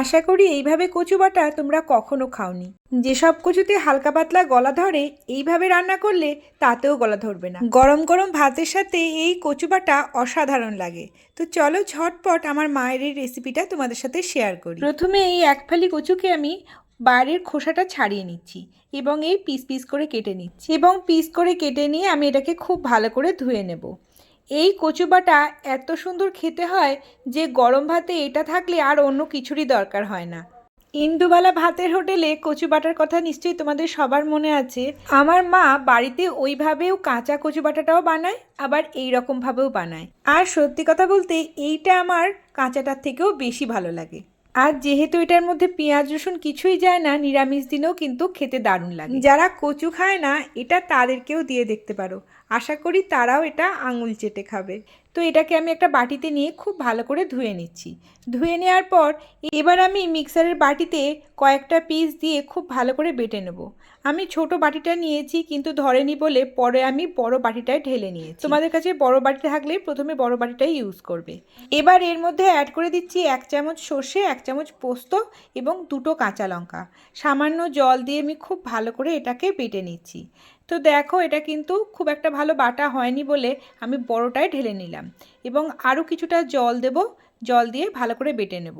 আশা করি এইভাবে কচু বাটা তোমরা কখনো খাওনি। যেসব কচুতে হালকা পাতলা গলা ধরে, এইভাবে রান্না করলে তাতেও গলা ধরবে না। গরম গরম ভাতের সাথে এই কচু বাটা অসাধারণ লাগে। তো চলো ঝটপট আমার মায়ের এই রেসিপিটা তোমাদের সাথে শেয়ার করি। প্রথমে এই এক ফালি কচুকে আমি বাইরের খোসাটা ছাড়িয়ে নিচ্ছি এবং এই পিস পিস করে কেটে নিচ্ছি। এবং পিস করে কেটে নিয়ে আমি এটাকে খুব ভালো করে ধুয়ে নেব। এই কচুবাটা এত সুন্দর খেতে হয় যে গরম ভাতে এটা থাকলে আর অন্য কিছুরই দরকার হয় না। ইন্দুবালা ভাতের হোটেলে কচু বাটার কথা নিশ্চয়ই তোমাদের সবার মনে আছে। আমার মা বাড়িতে ওইভাবেও কাঁচা কচু বাটাটাও বানায়, আবার এই রকমভাবেও বানায়। আর সত্যি কথা বলতে এইটা আমার কাঁচাটার থেকেও বেশি ভালো লাগে। আর যেহেতু এটার মধ্যে পেঁয়াজ, রসুন কিছুই যায় না, নিরামিষ দিনেও কিন্তু খেতে দারুণ লাগে। যারা কচু খায় না, এটা তাদেরকেও দিয়ে দেখতে পারো। আশা করি তারাও এটা আঙুল চেটে খাবে। তো এটাকে আমি একটা বাটিতে নিয়ে খুব ভালো করে ধুয়ে নিচ্ছি। ধুয়ে নেওয়ার পর এবার আমি মিক্সারের বাটিতে কয়েকটা পিস দিয়ে খুব ভালো করে বেটে নেব। আমি ছোট বাটিটা নিয়েছি কিন্তু ধরেনি বলে পরে আমি বড় বাটিটায় ঢেলে নিয়েছি। তোমাদের কাছে বড় বাটি থাকলে প্রথমে বড় বাটিটাই ইউজ করবে। এবার এর মধ্যে অ্যাড করে দিচ্ছি এক চামচ সর্ষে, এক চামচ পোস্ত এবং দুটো কাঁচা লঙ্কা। সামান্য জল দিয়ে আমি খুব ভালো করে এটাকে বেটে নিচ্ছি। তো দেখো, এটা কিন্তু খুব একটা ভালো বাটা হয়নি বলে আমি বড়টায় ঢেলে নিলাম। এবং আরও কিছুটা জল দেব। জল দিয়ে ভালো করে বেটে নেব।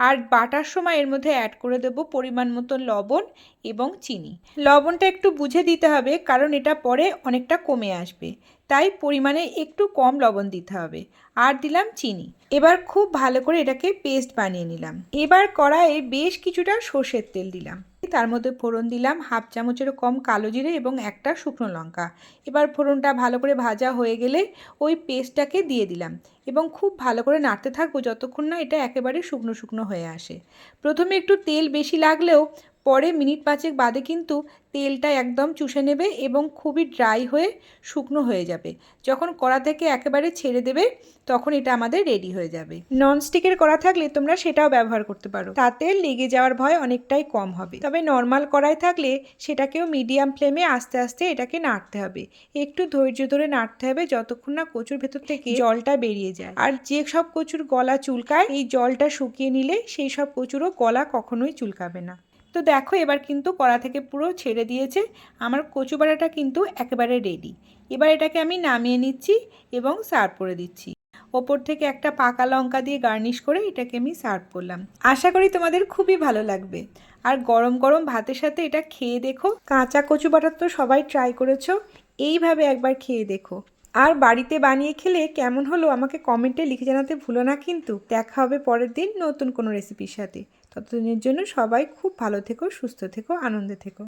আর বাটার সময় এর মধ্যে অ্যাড করে দেব পরিমাণ মতো লবণ এবং চিনি। লবণটা একটু বুঝে দিতে হবে, কারণ এটা পরে অনেকটা কমে আসবে। তাই পরিমাণে একটু কম লবণ দিতে হবে। আর দিলাম চিনি। এবার খুব ভালো করে এটাকে পেস্ট বানিয়ে নিলাম। এবার কড়াইয়ে বেশ কিছুটা সর্ষের তেল দিলাম। তার মধ্যে ফোড়ন দিলাম হাফ চামচেরও কম কালো জিরে এবং একটা শুকনো লঙ্কা। এবার ফোড়নটা ভালো করে ভাজা হয়ে গেলে ওই পেস্টটাকে দিয়ে দিলাম। এবং খুব ভালো করে নাড়তে থাকব যতক্ষণ না এটা একেবারে শুকনো শুকনো হয়ে আসে। প্রথমে একটু তেল বেশি লাগলেও পরে মিনিট পাঁচেক বাদে কিন্তু তেলটা একদম চুষে নেবে এবং খুবই ড্রাই হয়ে শুকনো হয়ে যাবে। যখন কড়া থেকে একেবারে ছেড়ে দেবে, তখন এটা আমাদের রেডি হয়ে যাবে। ননস্টিকের কড়া থাকলে তোমরা সেটাও ব্যবহার করতে পারো। তাতে লেগে যাওয়ার ভয় অনেকটাই কম হবে। তবে নর্মাল কড়াই থাকলে সেটাকেও মিডিয়াম ফ্লেমে আস্তে আস্তে এটাকে নাড়তে হবে। একটু ধৈর্য ধরে নাড়তে হবে যতক্ষণ না কচুর ভেতর থেকে জলটা বেরিয়ে যায়। আর যে সব কচুর গলা চুলকায়, এই জলটা শুকিয়ে নিলে সেই সব কচুরও গলা কখনোই চুলকাবে না। তো দেখো, এবার কিন্তু কড়া থেকে পুরো ছেড়ে দিয়েছে। আমার কচু বাটাটা কিন্তু একেবারে রেডি এবার এটাকে আমি নামিয়ে নিচ্ছি এবং সার্ভ করে দিচ্ছি। ওপর থেকে একটা পাকা লঙ্কা দিয়ে গার্নিশ করে এটাকে আমি সার্ভ করলাম। আশা করি তোমাদের খুবই ভালো লাগবে। আর গরম গরম ভাতের সাথে এটা খেয়ে দেখো। কাঁচা কচু বাটার তো সবাই ট্রাই করেছ। এইভাবে একবার খেয়ে দেখো। আর বাড়িতে বানিয়ে খেলে কেমন হলো আমাকে কমেন্টে লিখে জানাতে ভুলো না কিন্তু। দেখা হবে পরের দিন নতুন কোনো রেসিপির সাথে। ততদিনের জন্য সবাই খুব ভালো থেকো সুস্থ থেকো আনন্দে থেকো।